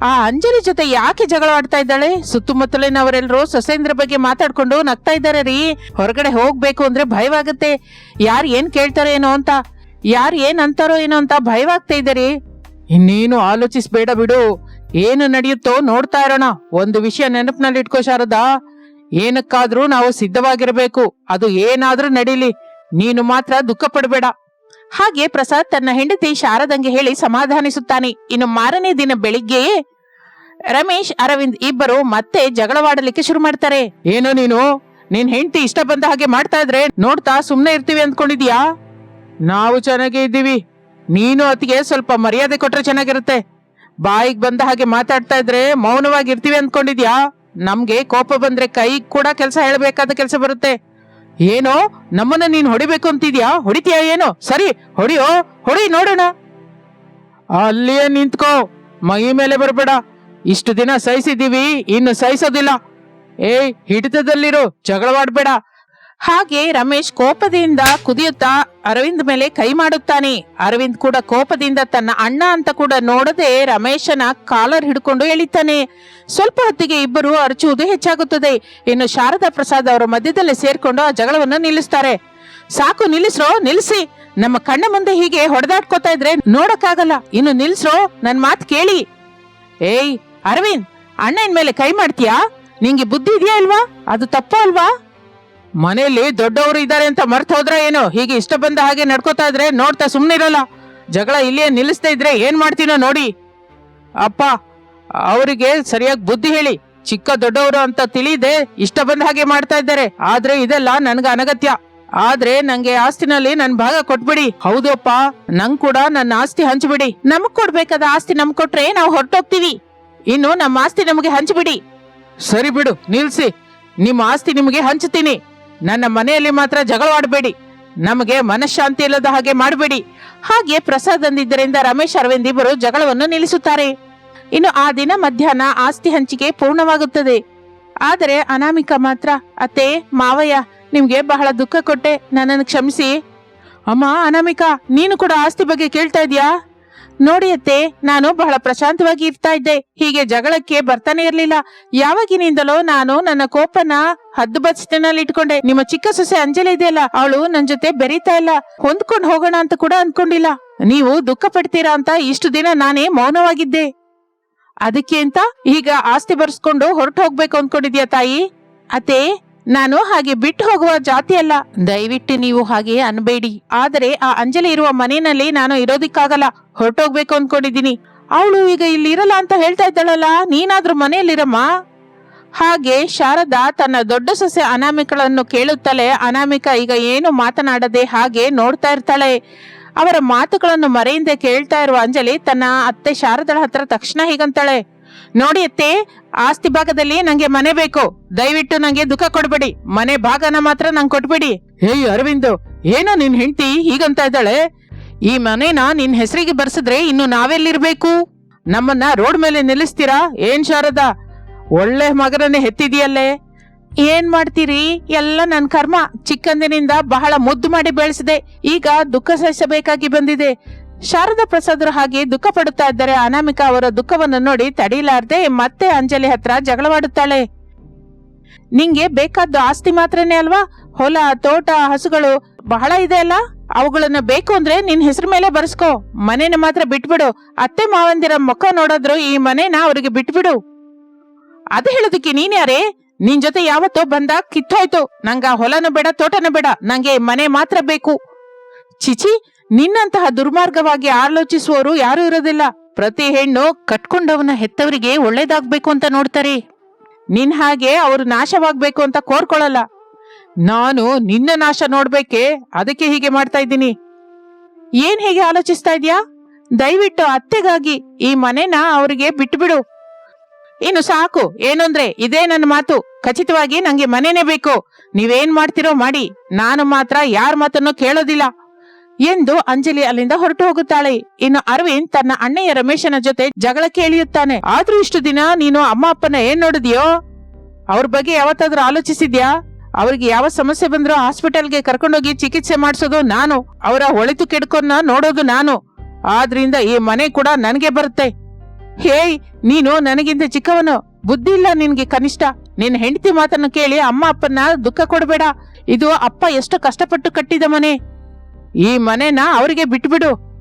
Speaker 1: ಆ ಅಂಜಲಿ ಜೊತೆ ಯಾಕೆ ಜಗಳ ಆಡ್ತಾ ಇದ್ದಾಳೆ? ಸುತ್ತಮುತ್ತಲಿನವರೆಲ್ಲರೂ ಸೊಸೇಂದ್ರ ಬಗ್ಗೆ ಮಾತಾಡ್ಕೊಂಡು ನಗ್ತಾ ಇದ್ದಾರೆ ರೀ. ಹೊರಗಡೆ ಹೋಗ್ಬೇಕು ಅಂದ್ರೆ ಭಯವಾಗುತ್ತೆ. ಯಾರು ಏನ್ ಕೇಳ್ತಾರೋ ಏನೋ ಅಂತ. ಯಾರು ಏನ್ ಅಂತಾರೋ ಏನೋ ಅಂತ ಭಯವಾಗ್ತಾ ಇದ್ದಾರೆ ಇನ್ನೇನು ಆಲೋಚಿಸ್ಬೇಡ ಬಿಡು. ಏನು ನಡೆಯುತ್ತೋ ನೋಡ್ತಾ ಇರೋಣ. ಒಂದು ವಿಷಯ ನೆನಪಿನಲ್ಲಿ ಇಟ್ಕೋ ಶಾರದಾ. ಏನಕ್ಕಾದ್ರೂ ನಾವು ಸಿದ್ಧವಾಗಿರಬೇಕು. ಅದು ಏನಾದ್ರೂ ನಡೀಲಿ. ನೀನು ಮಾತ್ರ ದುಃಖ ಪಡಬೇಡ. ಹಾಗೆ ಪ್ರಸಾದ್ ತನ್ನ ಹೆಂಡತಿ ಶಾರದಂಗೆ ಹೇಳಿ ಸಮಾಧಾನಿಸುತ್ತಾನೆ. ಇನ್ನು ಮಾರನೇ ದಿನ ಬೆಳಿಗ್ಗೆಯೇ ರಮೇಶ್, ಅರವಿಂದ್ ಇಬ್ಬರು ಮತ್ತೆ ಜಗಳವಾಡಲಿಕ್ಕೆ ಶುರು ಮಾಡ್ತಾರೆ. ಏನು ನೀನು? ನಿನ್ ಹೆಂಡತಿ ಇಷ್ಟ ಬಂದ ಹಾಗೆ ಮಾಡ್ತಾ ಇದ್ರೆ ನೋಡ್ತಾ ಸುಮ್ನೆ ಇರ್ತೀವಿ ಅಂದ್ಕೊಂಡಿದ್ಯಾ? ನಾವು ಚೆನ್ನಾಗೇ ಇದ್ದೀವಿ. ನೀನು ಅತಿಗೆ ಸ್ವಲ್ಪ ಮರ್ಯಾದೆ ಕೊಟ್ರೆ ಚೆನ್ನಾಗಿರುತ್ತೆ. ಬಾಯಿಗೆ ಬಂದ ಹಾಗೆ ಮಾತಾಡ್ತಾ ಇದ್ರೆ ಮೌನವಾಗಿ ಇರ್ತೀವಿ ಅಂದ್ಕೊಂಡಿದ್ಯಾ? ನಮ್ಗೆ ಕೋಪ ಬಂದ್ರೆ ಕೈ ಕೂಡ ಕೆಲಸ ಹೇಳಬೇಕಾದ ಕೆಲಸ ಬರುತ್ತೆ. ಏನೋ? ನಮ್ಮನ್ನ ನೀನ್ ಹೊಡಿಬೇಕು ಅಂತಿದ್ಯಾ? ಹೊಡಿತೀಯಾ ಏನೋ? ಸರಿ, ಹೊಡಿಯೋ? ಹೊಡಿ, ನೋಡೋಣ. ಅಲ್ಲಿಯೇ ನಿಂತ್ಕೋ. ಮೈ ಮೇಲೆ ಬರಬೇಡ. ಇಷ್ಟು ದಿನ ಸಹಿಸಿದೀವಿ ಇನ್ನು ಸಹಿಸೋದಿಲ್ಲ. ಏಯ್, ಹಿಡಿತದಲ್ಲಿರು. ಜಗಳವಾಡ್ಬೇಡ. ಹಾಗೆ ರಮೇಶ್ ಕೋಪದಿಂದ ಕುದಿಯುತ್ತಾ ಅರವಿಂದ್ ಮೇಲೆ ಕೈ ಮಾಡುತ್ತಾನೆ. ಅರವಿಂದ್ ಕೂಡ ಕೋಪದಿಂದ ತನ್ನ ಅಣ್ಣ ಅಂತ ಕೂಡ ನೋಡದೆ ರಮೇಶನ ಕಾಲರ್ ಹಿಡ್ಕೊಂಡು ಎಳಿತಾನೆ. ಸ್ವಲ್ಪ ಹೊತ್ತಿಗೆ ಇಬ್ಬರು ಅರಚುವುದು ಹೆಚ್ಚಾಗುತ್ತದೆ. ಇನ್ನು ಶಾರದಾ ಪ್ರಸಾದ್ ಅವರ ಮಧ್ಯದಲ್ಲಿ ಸೇರ್ಕೊಂಡು ಆ ಜಗಳವನ್ನು ನಿಲ್ಲಿಸ್ತಾರೆ. ಸಾಕು, ನಿಲ್ಲಿಸ್ರೋ, ನಿಲ್ಲಿಸಿ. ನಮ್ಮ ಕಣ್ಣ ಮುಂದೆ ಹೀಗೆ ಹೊಡೆದಾಡ್ಕೋತಾ ಇದ್ರೆ ನೋಡಕ್ಕಾಗಲ್ಲ. ಇನ್ನು ನಿಲ್ಸ್ರೋ ನನ್ ಮಾತು ಕೇಳಿ. ಏಯ್, ಅರವಿಂದ್ ಅಣ್ಣನ ಮೇಲೆ ಕೈ ಮಾಡ್ತೀಯಾ? ನಿಂಗೆ ಬುದ್ಧಿ ಇದೆಯಾ ಇಲ್ವಾ? ಅದು ತಪ್ಪು ಅಲ್ವಾ? ಮನೆಯಲ್ಲಿ ದೊಡ್ಡವರು ಇದ್ದಾರೆ ಅಂತ ಮರ್ತು ಹೋದ್ರೆ ಏನು? ಹೀಗೆ ಇಷ್ಟ ಬಂದ ಹಾಗೆ ನಡ್ಕೋತಾ ಇದ್ರೆ ನೋಡ್ತಾ ಸುಮ್ನಿರಲ್ಲ. ಜಗಳ ಇಲ್ಲಿಯೇ ನಿಲ್ಲಿಸ್ತಾ ಇದ್ರೆ ಏನ್ ಮಾಡ್ತೀನೋ ನೋಡಿ. ಅಪ್ಪ, ಅವರಿಗೆ ಸರಿಯಾಗಿ ಬುದ್ಧಿ ಹೇಳಿ. ಚಿಕ್ಕ ದೊಡ್ಡವರು ಅಂತ ತಿಳಿದೆ, ಇಷ್ಟ ಬಂದ ಹಾಗೆ ಮಾಡ್ತಾ ಇದ್ದಾರೆ. ಆದ್ರೆ ಇದೆಲ್ಲ ನನ್ಗೆ ಅನಗತ್ಯ. ಆದ್ರೆ ನಂಗೆ ಆಸ್ತಿನಲ್ಲಿ ನನ್ ಭಾಗ ಕೊಟ್ಬಿಡಿ. ಹೌದಪ್ಪ ನಂಗ್ ಕೂಡ ನನ್ನ ಆಸ್ತಿ ಹಂಚ್ಬಿಡಿ. ನಮಗ್ ಕೊಡ್ಬೇಕಾದ ಆಸ್ತಿ ನಮ್ ಕೊಟ್ರೆ ನಾವು ಹೊರಟೋಗ್ತೀವಿ. ಇನ್ನು ನಮ್ಮ ಆಸ್ತಿ ನಮಗೆ ಹಂಚ್ಬಿಡಿ. ಸರಿ ಬಿಡು, ನಿಲ್ಸಿ. ನಿಮ್ಮ ಆಸ್ತಿ ನಿಮಗೆ ಹಂಚ್ತೀನಿ. ನನ್ನ ಮನೆಯಲ್ಲಿ ಮಾತ್ರ ಜಗಳವಾಡಬೇಡಿ ನಮಗೆ ಮನಃಶಾಂತಿ ಇಲ್ಲದ ಹಾಗೆ ಮಾಡಬೇಡಿ. ಹಾಗೆ ಪ್ರಸಾದ್ ಅಂದಿದ್ದರಿಂದ ರಮೇಶ್, ಅರವಿಂದ್ ಇಬ್ಬರು ಜಗಳವನ್ನು ನಿಲ್ಲಿಸುತ್ತಾರೆ. ಇನ್ನು ಆ ದಿನ ಮಧ್ಯಾಹ್ನ ಆಸ್ತಿ ಹಂಚಿಕೆ ಪೂರ್ಣವಾಗುತ್ತದೆ. ಆದರೆ ಅನಾಮಿಕ ಮಾತ್ರ, ಅತ್ತೆ, ಮಾವಯ್ಯ, ನಿಮ್ಗೆ ಬಹಳ ದುಃಖ ಕೊಟ್ಟೆ, ನನ್ನನ್ನು ಕ್ಷಮಿಸಿ. ಅಮ್ಮ, ಅನಾಮಿಕಾ, ನೀನು ಕೂಡ ಆಸ್ತಿ ಬಗ್ಗೆ ಕೇಳ್ತಾ ಇದೀಯಾ? ನೋಡಿ ಅತ್ತೆ, ನಾನು ಬಹಳ ಪ್ರಶಾಂತವಾಗಿ ಇರ್ತಾ ಇದ್ದೆ. ಹೀಗೆ ಜಗಳಕ್ಕೆ ಬರ್ತಾನೆ ಇರ್ಲಿಲ್ಲ. ಯಾವಾಗಿನಿಂದಲೋ ನಾನು ನನ್ನ ಕೋಪನ ಹದ್ದು ಇಟ್ಕೊಂಡೆ. ನಿಮ್ಮ ಚಿಕ್ಕ ಸೊಸೆ ಅಂಜಲಿ ಇದೆಯಲ್ಲ, ಅವಳು ನನ್ ಜೊತೆ ಬೆರೀತಾ ಇಲ್ಲ. ಹೊಂದ್ಕೊಂಡು ಹೋಗೋಣ ಅಂತ ಕೂಡ ಅನ್ಕೊಂಡಿಲ್ಲ. ನೀವು ದುಃಖ ಪಡ್ತೀರಾ ಅಂತ ಇಷ್ಟು ದಿನ ನಾನೇ ಮೌನವಾಗಿದ್ದೆ. ಅದಕ್ಕೆ ಅಂತ ಈಗ ಆಸ್ತಿ ಬರ್ಸ್ಕೊಂಡು ಹೊರಟು ಹೋಗ್ಬೇಕು ಅನ್ಕೊಂಡಿದ್ಯಾ ತಾಯಿ? ಅತ್ತೆ ನಾನು ಹಾಗೆ ಬಿಟ್ಟು ಹೋಗುವ ಜಾತಿ ಅಲ್ಲ. ದಯವಿಟ್ಟು ನೀವು ಹಾಗೆ ಅನ್ಬೇಡಿ. ಆದರೆ ಆ ಅಂಜಲಿ ಇರುವ ಮನೆಯಲ್ಲಿ ನಾನು ಇರೋದಿಕ್ಕಾಗಲ್ಲ. ಹೊರಟೋಗ್ಬೇಕು ಅನ್ಕೊಂಡಿದ್ದೀನಿ. ಅವಳು ಈಗ ಇಲ್ಲಿ ಇರಲ್ಲ ಅಂತ ಹೇಳ್ತಾ ಇದ್ದಾಳಲ್ಲ, ನೀನಾದ್ರೂ ಮನೆಯಲ್ಲಿರಮ್ಮ? ಹಾಗೆ ಶಾರದಾ ತನ್ನ ದೊಡ್ಡ ಸೊಸೆ ಅನಾಮಿಕಳನ್ನು ಕೇಳುತ್ತಲೇ ಅನಾಮಿಕ ಈಗ ಏನು ಮಾತನಾಡದೆ ಹಾಗೆ ನೋಡ್ತಾ ಇರ್ತಾಳೆ. ಅವರ ಮಾತುಗಳನ್ನು ಮರೆಯಿಂದ ಕೇಳ್ತಾ ಇರುವ ಅಂಜಲಿ ತನ್ನ ಅತ್ತೆ ಶಾರದಳ ಹತ್ರ ತಕ್ಷಣ ಹೀಗಂತಾಳೆ. ನೋಡಿ ಅತ್ತೆ, ಆಸ್ತಿ ಭಾಗದಲ್ಲಿ ನಂಗೆ ಮನೆ ಬೇಕು. ದಯವಿಟ್ಟು ನಂಗೆ ದುಃಖ ಕೊಡ್ಬೇಡಿ. ಮನೆ ಭಾಗನ ಮಾತ್ರ ನಂಗೆ ಕೊಟ್ಬಿಡಿ. ಹೇಯ್ ಅರವಿಂದ್, ಏನೋ ನಿನ್ ಹೆಂಡತಿ ಹೀಗಂತ ಇದ್ದಾಳೆ? ಈ ಮನೇನ ನಿನ್ ಹೆಸರಿಗೆ ಬರ್ಸಿದ್ರೆ ಇನ್ನು ನಾವೆಲ್ಲಿರ್ಬೇಕು? ನಮ್ಮನ್ನ ರೋಡ್ ಮೇಲೆ ನಿಲ್ಲಿಸ್ತೀರಾ? ಏನ್ ಶಾರದ? ಒಳ್ಳೆ ಮಗನನ್ನೇ ಹೆತ್ತಿದೆಯಲ್ಲೇ? ಏನ್ ಮಾಡ್ತೀರಿ? ಎಲ್ಲ ನನ್ನ ಕರ್ಮ. ಚಿಕ್ಕಂದಿನಿಂದ ಬಹಳ ಮುದ್ದು ಮಾಡಿ ಬೆಳೆಸಿದೆ. ಈಗ ದುಃಖ ಸಹಿಸಬೇಕಾಗಿ ಬಂದಿದೆ. ಶಾರದಾ ಪ್ರಸಾದರು ಹಾಗೆ ದುಃಖ ಪಡುತ್ತಾ ಇದ್ದರೆ ಅನಾಮಿಕಾ ಅವರ ದುಃಖವನ್ನು ನೋಡಿ ತಡೀಲಾರ್ದೆ ಮತ್ತೆ ಅಂಜಲಿ ಹತ್ರ ಜಗಳವಾಡುತ್ತಾಳೆ. ನಿಂಗೆ ಬೇಕಾದ್ದು ಆಸ್ತಿ ಮಾತ್ರನೇ ಅಲ್ವಾ? ಹೊಲ, ತೋಟ, ಹಸುಗಳು ಬಹಳ ಇದೆ ಅಲ್ಲ? ಅವುಗಳನ್ನ ಬೇಕು ಅಂದ್ರೆ ನಿನ್ ಹೆಸರು ಮೇಲೆ ಬರ್ಸ್ಕೋ. ಮನೇನ ಮಾತ್ರ ಬಿಟ್ಬಿಡು. ಅತ್ತೆ ಮಾವಂದಿರ ಮುಖ ನೋಡಿದ್ರು ಈ ಮನೇನ ಅವರಿಗೆ ಬಿಟ್ಬಿಡು. ಅದು ಹೇಳೋದಕ್ಕೆ ನೀನ್ಯಾರೇ ನಿನ್ ಜೊತೆ ಯಾವತ್ತೋ ಬಂದ ಕಿತ್ತೋಯ್ತು. ನಂಗ ಹೊಲನ ಬೇಡ, ತೋಟನೂ ಬೇಡ. ನಂಗೆ ಮನೆ ಮಾತ್ರ ಬೇಕು. ಚಿಚಿ ನಿನ್ನಂತಹ ದುರ್ಮಾರ್ಗವಾಗಿ ಆಲೋಚಿಸುವವರು ಯಾರು ಇರೋದಿಲ್ಲ. ಪ್ರತಿ ಹೆಣ್ಣು ಕಟ್ಕೊಂಡವನ ಹೆತ್ತವರಿಗೆ ಒಳ್ಳೇದಾಗ್ಬೇಕು ಅಂತ ನೋಡ್ತಾರೆ. ನಿನ್ ಹಾಗೆ ಅವರು ನಾಶವಾಗ್ಬೇಕು ಅಂತ ಕೋರ್ಕೊಳಲ್ಲ ನಾನು ನಿನ್ನ ನಾಶ ನೋಡ್ಬೇಕೆ? ಅದಕ್ಕೆ ಹೀಗೆ ಮಾಡ್ತಾ ಇದ್ದೀನಿ. ಏನ್ ಹೀಗೆ ಆಲೋಚಿಸ್ತಾ ಇದ್ಯಾ? ದಯವಿಟ್ಟು ಅತ್ತೆಗಾಗಿ ಈ ಮನೆನ ಅವರಿಗೆ ಬಿಟ್ಬಿಡು. ಇನ್ನು ಸಾಕು, ಏನಂದ್ರೆ ಇದೇ ನನ್ನ ಮಾತು. ಖಚಿತವಾಗಿ ನಂಗೆ ಮನೆನೇ ಬೇಕು. ನೀವೇನ್ ಮಾಡ್ತಿರೋ ಮಾಡಿ. ನಾನು ಮಾತ್ರ ಯಾರ ಮಾತನ್ನು ಕೇಳೋದಿಲ್ಲ. ಎಂದು ಅಂಜಲಿ ಅಲ್ಲಿಂದ ಹೊರಟು ಹೋಗುತ್ತಾಳೆ. ಇನ್ನು ಅರವಿಂದ್ ತನ್ನ ಅಣ್ಣಯ್ಯ ರಮೇಶನ ಜೊತೆ ಜಗಳ ಕೇಳಿಯುತ್ತಾನೆ. ಆದ್ರೂ ಇಷ್ಟು ದಿನ ನೀನು ಅಮ್ಮ ಅಪ್ಪನ ಏನ್ ನೋಡಿದ್ಯೋ? ಅವ್ರ ಬಗ್ಗೆ ಯಾವತ್ತಾದ್ರೂ ಆಲೋಚಿಸಿದ್ಯಾ? ಅವ್ರಿಗೆ ಯಾವ ಸಮಸ್ಯೆ ಬಂದ್ರೂ ಹಾಸ್ಪಿಟಲ್ಗೆ ಕರ್ಕೊಂಡೋಗಿ ಚಿಕಿತ್ಸೆ ಮಾಡಿಸೋದು ನಾನು. ಅವರ ಒಳಿತು ಕೆಡ್ಕೊನ್ನ ನೋಡೋದು ನಾನು. ಆದ್ರಿಂದ ಈ ಮನೆ ಕೂಡ ನನಗೆ ಬರುತ್ತೆ. ಹೇಯ್, ನೀನು ನನಗಿಂತ ಚಿಕ್ಕವನು. ಬುದ್ಧಿ ಇಲ್ಲ ನಿನ್ಗೆ ಕನಿಷ್ಠ. ನಿನ್ ಹೆಂಡತಿ ಮಾತನ್ನು ಕೇಳಿ ಅಮ್ಮ ಅಪ್ಪನ ದುಃಖ ಕೊಡಬೇಡ. ಇದು ಅಪ್ಪ ಎಷ್ಟು ಕಷ್ಟಪಟ್ಟು ಕಟ್ಟಿದ ಮನೆ. ಈ ಮನೆನ ಅವರಿಗೆ ಬಿಟ್ಬಿಡು.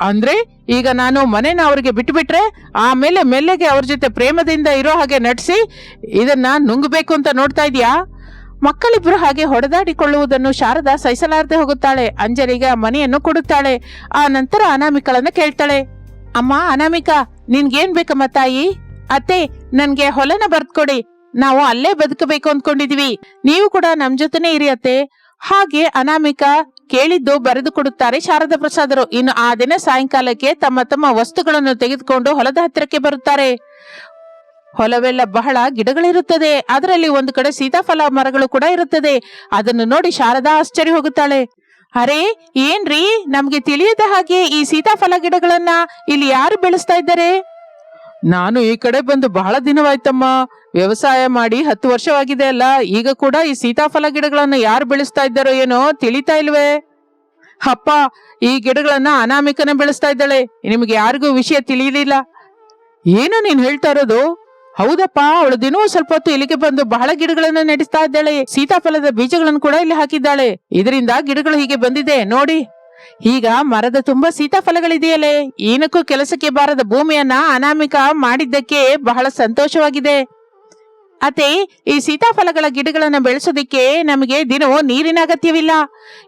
Speaker 1: ಅಂದ್ರೆ ಈಗ ನಾನು ಮನೆನ ಅವರಿಗೆ ಬಿಟ್ಬಿಟ್ರೆ ಆಮೇಲೆ ಮೆಲ್ಲೆಗೆ ಅವ್ರ ಜೊತೆ ಪ್ರೇಮದಿಂದ ಇರೋ ಹಾಗೆ ನಟಿಸಿ ಇದನ್ನ ನುಂಗಬೇಕು ಅಂತ ನೋಡ್ತಾ ಇದೀಯಾ? ಮಕ್ಕಳಿಬ್ರು ಹಾಗೆ ಹೊಡೆದಾಡಿಕೊಳ್ಳುವುದನ್ನು ಶಾರದಾ ಸಹಿಸಲಾರದೆ ಹೋಗುತ್ತಾಳೆ. ಅಂಜಲಿಗೆ ಮನೆಯನ್ನು ಕೊಡುತ್ತಾಳೆ. ಆ ನಂತರ ಅನಾಮಿಕಳನ್ನ ಕೇಳ್ತಾಳೆ. ಅಮ್ಮ, ಅನಾಮಿಕಾ, ನಿನ್ಗೇನ್ ಬೇಕಮ್ಮ ತಾಯಿ? ಅತ್ತೆ, ನನ್ಗೆ ಹೊಲನ ಬರ್ದ್ಕೊಡಿ. ನಾವು ಅಲ್ಲೇ ಬದುಕಬೇಕು ಅಂದ್ಕೊಂಡಿದೀವಿ ನೀವು ಕೂಡ ನಮ್ ಜೊತೆನೆ ಇರಿ ಅತ್ತೆ. ಹಾಗೆ ಅನಾಮಿಕ ಕೇಳಿದ್ದು ಬರೆದು ಕೊಡುತ್ತಾರೆ ಶಾರದಾ ಪ್ರಸಾದರು ಇನ್ನು ಆ ದಿನ ಸಾಯಂಕಾಲಕ್ಕೆ ತಮ್ಮ ತಮ್ಮ ವಸ್ತುಗಳನ್ನು ತೆಗೆದುಕೊಂಡು ಹೊಲದ ಹತ್ತಿರಕ್ಕೆ ಬರುತ್ತಾರೆ. ಹೊಲವೆಲ್ಲ ಬಹಳ ಗಿಡಗಳಿರುತ್ತದೆ. ಅದರಲ್ಲಿ ಒಂದು ಕಡೆ ಸೀತಾಫಲ ಮರಗಳು ಕೂಡ ಇರುತ್ತದೆ. ಅದನ್ನು ನೋಡಿ ಶಾರದಾ ಆಶ್ಚರ್ಯ ಹೋಗುತ್ತಾಳೆ. ಅರೆ, ಏನ್ರಿ? ನಮ್ಗೆ ತಿಳಿಯದ ಹಾಗೆ ಈ ಸೀತಾಫಲ ಗಿಡಗಳನ್ನ ಇಲ್ಲಿ ಯಾರು ಬೆಳೆಸ್ತಾ ಇದ್ದಾರೆ? ನಾನು ಈ ಕಡೆ ಬಂದು ಬಹಳ ದಿನವಾಯ್ತಮ್ಮ. ವ್ಯವಸಾಯ ಮಾಡಿ ಹತ್ತು ವರ್ಷವಾಗಿದೆ ಅಲ್ಲ, ಈಗ ಕೂಡ ಈ ಸೀತಾಫಲ ಗಿಡಗಳನ್ನ ಯಾರು ಬೆಳೆಸ್ತಾ ಇದ್ದಾರೋ ಏನೋ ತಿಳಿತಾ ಇಲ್ವೇ? ಅಪ್ಪ, ಈ ಗಿಡಗಳನ್ನ ಅನಾಮಿಕನ ಬೆಳೆಸ್ತಾ ಇದ್ದಾಳೆ. ನಿಮ್ಗೆ ಯಾರಿಗೂ ವಿಷಯ ತಿಳಿಯಲಿಲ್ಲ ಏನು ನೀನ್ ಹೇಳ್ತಾ ಇರೋದು? ಹೌದಪ್ಪ, ಅವಳು ದಿನವೂ ಸ್ವಲ್ಪ ಹೊತ್ತು ಇಲ್ಲಿಗೆ ಬಂದು ಬಹಳ ಗಿಡಗಳನ್ನ ನಡೆಸ್ತಾ ಇದ್ದಾಳೆ. ಸೀತಾಫಲದ ಬೀಜಗಳನ್ನು ಕೂಡ ಇಲ್ಲಿ ಹಾಕಿದ್ದಾಳೆ. ಇದರಿಂದ ಗಿಡಗಳು ಹೀಗೆ ಬಂದಿದೆ. ನೋಡಿ. ಈಗ ಮರದ ತುಂಬಾ ಸೀತಾಫಲಗಳಿದೆಯಲ್ಲೇ? ಏನಕ್ಕೂ ಕೆಲಸಕ್ಕೆ ಬಾರದ ಭೂಮಿಯನ್ನ ಅನಾಮಿಕ ಮಾಡಿದ್ದಕ್ಕೆ ಬಹಳ ಸಂತೋಷವಾಗಿದೆ. ಅತೆ, ಈ ಸೀತಾಫಲಗಳ ಗಿಡಗಳನ್ನು ಬೆಳೆಸೋದಿಕ್ಕೆ ನಮಗೆ ದಿನವೂ ನೀರಿನ ಅಗತ್ಯವಿಲ್ಲ.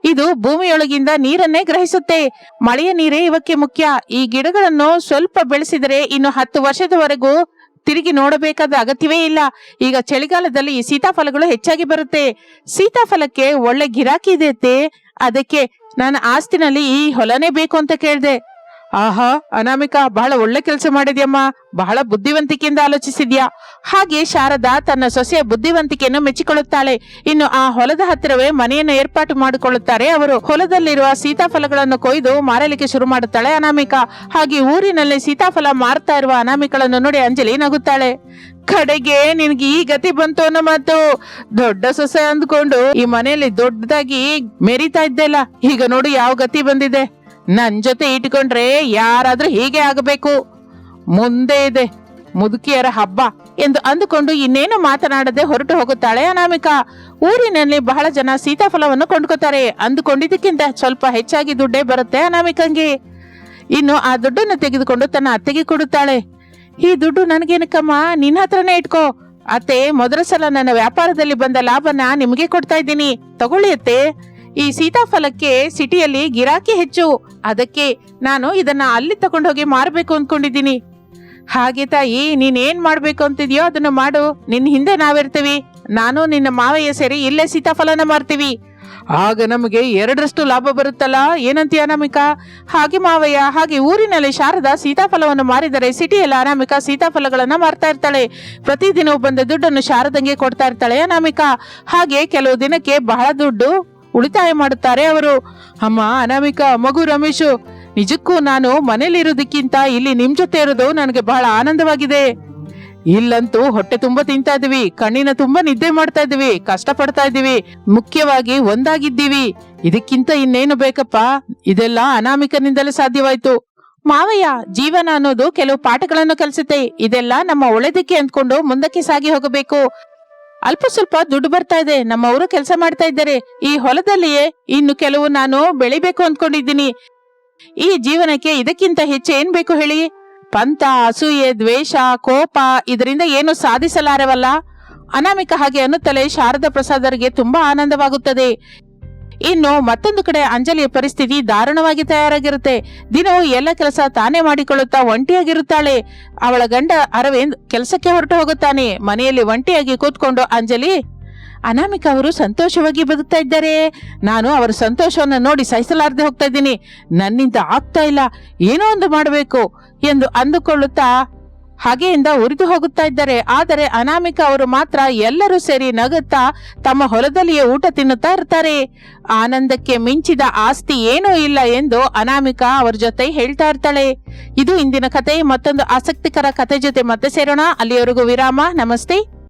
Speaker 1: ಇದು ಭೂಮಿಯೊಳಗಿಂದ ನೀರನ್ನೇ ಗ್ರಹಿಸುತ್ತೆ. ಮಳೆಯ ನೀರೇ ಇವಕ್ಕೆ ಮುಖ್ಯ. ಈ ಗಿಡಗಳನ್ನು ಸ್ವಲ್ಪ ಬೆಳೆಸಿದರೆ ಇನ್ನು ಹತ್ತು ವರ್ಷದವರೆಗೂ ತಿರುಗಿ ನೋಡಬೇಕಾದ ಅಗತ್ಯವೇ ಇಲ್ಲ. ಈಗ ಚಳಿಗಾಲದಲ್ಲಿ ಈ ಸೀತಾಫಲಗಳು ಹೆಚ್ಚಾಗಿ ಬರುತ್ತೆ. ಸೀತಾಫಲಕ್ಕೆ ಒಳ್ಳೆ ಗಿರಾಕಿ ಇದೆಯತ್ತೆ. ಅದಕ್ಕೆ ನನ್ನ ಆಸ್ತಿನಲ್ಲಿ ಈ ಹೊಲನೇ ಬೇಕು ಅಂತ ಕೇಳ್ದೆ. ಆಹಾ, ಅನಾಮಿಕಾ, ಬಹಳ ಒಳ್ಳೆ ಕೆಲಸ ಮಾಡಿದ್ಯಮ್ಮ. ಬಹಳ ಬುದ್ಧಿವಂತಿಕೆಯಿಂದ ಆಲೋಚಿಸಿದ್ಯಾ. ಹಾಗೆ ಶಾರದಾ ತನ್ನ ಸೊಸೆಯ ಬುದ್ಧಿವಂತಿಕೆಯನ್ನು ಮೆಚ್ಚಿಕೊಳ್ಳುತ್ತಾಳೆ. ಇನ್ನು ಆ ಹೊಲದ ಹತ್ತಿರವೇ ಮನೆಯನ್ನು ಏರ್ಪಾಟು ಮಾಡಿಕೊಳ್ಳುತ್ತಾರೆ ಅವರು. ಹೊಲದಲ್ಲಿರುವ ಸೀತಾಫಲಗಳನ್ನು ಕೊಯ್ದು ಮಾರಲಿಕ್ಕೆ ಶುರು ಮಾಡುತ್ತಾಳೆ ಅನಾಮಿಕಾ. ಹಾಗೆ ಊರಿನಲ್ಲಿ ಸೀತಾಫಲ ಮಾರ್ತಾ ಇರುವ ಅನಾಮಿಕಳನ್ನು ನೋಡಿ ಅಂಜಲಿ ನಗುತ್ತಾಳೆ. ಕಡೆಗೆ ನಿನ್ಗೆ ಈ ಗತಿ ಬಂತು ಅನ್ನೋ ಮಾತು ದೊಡ್ಡ ಸೊಸೆ ಅಂದ್ಕೊಂಡು ಈ ಮನೆಯಲ್ಲಿ ದೊಡ್ಡದಾಗಿ ಮೆರಿತಾ ಇದ್ದೆಲ್ಲ ಈಗ ನೋಡು ಯಾವ ಗತಿ ಬಂದಿದೆ. ನನ್ ಜೊತೆ ಇಟ್ಕೊಂಡ್ರೆ ಯಾರಾದ್ರೂ ಹೀಗೆ ಆಗಬೇಕು. ಮುಂದೆ ಇದೆ ಮುದುಕಿಯರ ಹಬ್ಬ ಎಂದು ಅಂದುಕೊಂಡು ಇನ್ನೇನು ಮಾತನಾಡದೆ ಹೊರಟು ಹೋಗುತ್ತಾಳೆ ಅನಾಮಿಕಾ. ಊರಿನಲ್ಲಿ ಬಹಳ ಜನ ಸೀತಾಫಲವನ್ನು ಕೊಂಡ್ಕೋತಾರೆ. ಅಂದುಕೊಂಡಿದ್ದಕ್ಕಿಂತ ಸ್ವಲ್ಪ ಹೆಚ್ಚಾಗಿ ದುಡ್ಡೇ ಬರುತ್ತೆ ಅನಾಮಿಕಂಗೆ. ಇನ್ನು ಆ ದುಡ್ಡನ್ನು ತೆಗೆದುಕೊಂಡು ತನ್ನ ಅತ್ತೆಗೆ ಕೊಡುತ್ತಾಳೆ. ಈ ದುಡ್ಡು ನನಗೇನಕ್ಕಮ್ಮ? ನಿನ್ನ ಹತ್ರನೇ ಇಟ್ಕೋ. ಅತ್ತೆ, ಮೊದಲ ಸಲ ನನ್ನ ವ್ಯಾಪಾರದಲ್ಲಿ ಬಂದ ಲಾಭನ ನಿಮಗೆ ಕೊಡ್ತಾ ಇದ್ದೀನಿ. ತಗೊಳ್ಳಿ ಅತ್ತೆ. ಈ ಸೀತಾಫಲಕ್ಕೆ ಸಿಟಿಯಲ್ಲಿ ಗಿರಾಕಿ ಹೆಚ್ಚು. ಅದಕ್ಕೆ ನಾನು ಇದನ್ನ ಅಲ್ಲಿ ತಗೊಂಡೋಗಿ ಮಾರಬೇಕು ಅಂದ್ಕೊಂಡಿದ್ದೀನಿ ಹಾಗೆ ತಾಯಿ ನೀನ್ ಏನ್ ಮಾಡ್ಬೇಕು ಅಂತಿದ್ಯೋ ಅದನ್ನು ಮಾಡು. ನಿನ್ನ ಹಿಂದೆ ನಾವಿರ್ತೀವಿ. ನಾನು ನಿನ್ನ ಮಾವಯ್ಯ ಸೇರಿ ಇಲ್ಲೇ ಸೀತಾಫಲನ ಮಾರ್ತೀವಿ. ಆಗ ನಮಗೆ ಎರಡರಷ್ಟು ಲಾಭ ಬರುತ್ತಲ್ಲ? ಏನಂತೀಯ ಅನಾಮಿಕ? ಹಾಗೆ ಮಾವಯ್ಯ, ಹಾಗೆ ಊರಿನಲ್ಲಿ ಶಾರದ ಸೀತಾಫಲವನ್ನು ಮಾರಿದರೆ ಸಿಟಿಯಲ್ಲಿ ಅನಾಮಿಕ ಸೀತಾಫಲಗಳನ್ನ ಮಾರ್ತಾ ಇರ್ತಾಳೆ. ಪ್ರತಿದಿನ ಬಂದ ದುಡ್ಡನ್ನು ಶಾರದಂಗೆ ಕೊಡ್ತಾ ಇರ್ತಾಳೆ ಅನಾಮಿಕ. ಹಾಗೆ ಕೆಲವು ದಿನಕ್ಕೆ ಬಹಳ ದುಡ್ಡು. ಉಳಿತಾಯ ಮಾಡುತ್ತಾರೆ ಅವರು. ಅಮ್ಮ, ಅನಾಮಿಕ, ಮಗು ರಮೇಶು, ನಿಜಕ್ಕೂ ನಾನು ಮನೇಲಿರೋದಕ್ಕಿಂತ ಇಲ್ಲಿ ನಿಮ್ ಜೊತೆ ಇರೋದು ನನಗೆ ಬಹಳ ಆನಂದವಾಗಿದೆ. ಇಲ್ಲಂತೂ ಹೊಟ್ಟೆ ತುಂಬಾ ತಿಂತಾ ಇದೀವಿ ಕಣ್ಣಿನ ತುಂಬಾ ನಿದ್ದೆ ಮಾಡ್ತಾ ಇದೀವಿ ಕಷ್ಟ ಪಡ್ತಾ ಇದೀವಿ ಮುಖ್ಯವಾಗಿ ಒಂದಾಗಿದ್ದೀವಿ. ಇದಕ್ಕಿಂತ ಇನ್ನೇನು ಬೇಕಪ್ಪ? ಇದೆಲ್ಲ ಅನಾಮಿಕನಿಂದಲೇ ಸಾಧ್ಯವಾಯ್ತು. ಮಾವಯ್ಯ, ಜೀವನ ಅನ್ನೋದು ಕೆಲವು ಪಾಠಗಳನ್ನು ಕಲಿಸುತ್ತೆ, ಇದೆಲ್ಲ ನಮ್ಮ ಒಳ್ಳೆದಕ್ಕೆ ಅಂದ್ಕೊಂಡು ಮುಂದಕ್ಕೆ ಸಾಗಿ ಹೋಗಬೇಕು. ಅಲ್ಪ ಸ್ವಲ್ಪ ದುಡ್ಡು ಬರ್ತಾ ಇದೆ. ನಮ್ಮವರು ಕೆಲಸ ಮಾಡ್ತಾ ಇದ್ದಾರೆ. ಈ ಹೊಲದಲ್ಲಿಯೇ ಇನ್ನು ಕೆಲವು ನಾನು ಬೆಳಿಬೇಕು ಅಂದ್ಕೊಂಡಿದ್ದೀನಿ. ಈ ಜೀವನಕ್ಕೆ ಇದಕ್ಕಿಂತ ಹೆಚ್ಚು ಏನ್ ಬೇಕು ಹೇಳಿ? ಪಂತ ಅಸೂಯೆ, ದ್ವೇಷ, ಕೋಪ ಇದರಿಂದ ಏನು ಸಾಧಿಸಲಾರವಲ್ಲ? ಅನಾಮಿಕ ಹಾಗೆ ಅನ್ನುತ್ತಲೇ ಶಾರದಾ ಪ್ರಸಾದರಿಗೆ ತುಂಬಾ ಆನಂದವಾಗುತ್ತದೆ. ಇನ್ನು ಮತ್ತೊಂದು ಕಡೆ ಅಂಜಲಿಯ ಪರಿಸ್ಥಿತಿ ದಾರುಣವಾಗಿ ತಯಾರಾಗಿರುತ್ತೆ. ದಿನವೂ ಎಲ್ಲ ಕೆಲಸ ತಾನೇ ಮಾಡಿಕೊಳ್ಳುತ್ತಾ ಒಂಟಿಯಾಗಿರುತ್ತಾಳೆ. ಅವಳ ಗಂಡ ಅರವಿಂದ್ ಕೆಲಸಕ್ಕೆ ಹೊರಟು ಹೋಗುತ್ತಾನೆ. ಮನೆಯಲ್ಲಿ ಒಂಟಿಯಾಗಿ ಕೂತ್ಕೊಂಡು ಅಂಜಲಿ, ಅನಾಮಿಕ ಅವರು ಸಂತೋಷವಾಗಿ ಬದುಕ್ತಾ ಇದ್ದಾರೆ. ನಾನು ಅವರ ಸಂತೋಷವನ್ನು ನೋಡಿ ಸಹಿಸಲಾರದೆ ಹೋಗ್ತಾ ಇದ್ದೀನಿ. ನನ್ನಿಂದ ಆಗ್ತಾ ಇಲ್ಲ. ಏನೋ ಒಂದು ಮಾಡಬೇಕು ಎಂದು ಅಂದುಕೊಳ್ಳುತ್ತಾ ಹಾಗೆಯಿಂದ ಉರಿದು ಹೋಗುತ್ತಾ ಇದ್ದಾರೆ. ಆದರೆ ಅನಾಮಿಕ ಅವರು ಮಾತ್ರ ಎಲ್ಲರೂ ಸೇರಿ ನಗುತ್ತಾ ತಮ್ಮ ಹೊಲದಲ್ಲಿಯೇ ಊಟ ತಿನ್ನುತ್ತಾ ಇರ್ತಾರೆ. ಆನಂದಕ್ಕೆ ಮಿಂಚಿದ ಆಸ್ತಿ ಏನೂ ಇಲ್ಲ ಎಂದು ಅನಾಮಿಕ ಅವರ ಜೊತೆ ಹೇಳ್ತಾ ಇರ್ತಾಳೆ. ಇದು ಇಂದಿನ ಕತೆ. ಮತ್ತೊಂದು ಆಸಕ್ತಿಕರ ಕತೆ ಜೊತೆ ಮತ್ತೆ ಸೇರೋಣ. ಅಲ್ಲಿಯವರೆಗೂ ವಿರಾಮ. ನಮಸ್ತೆ.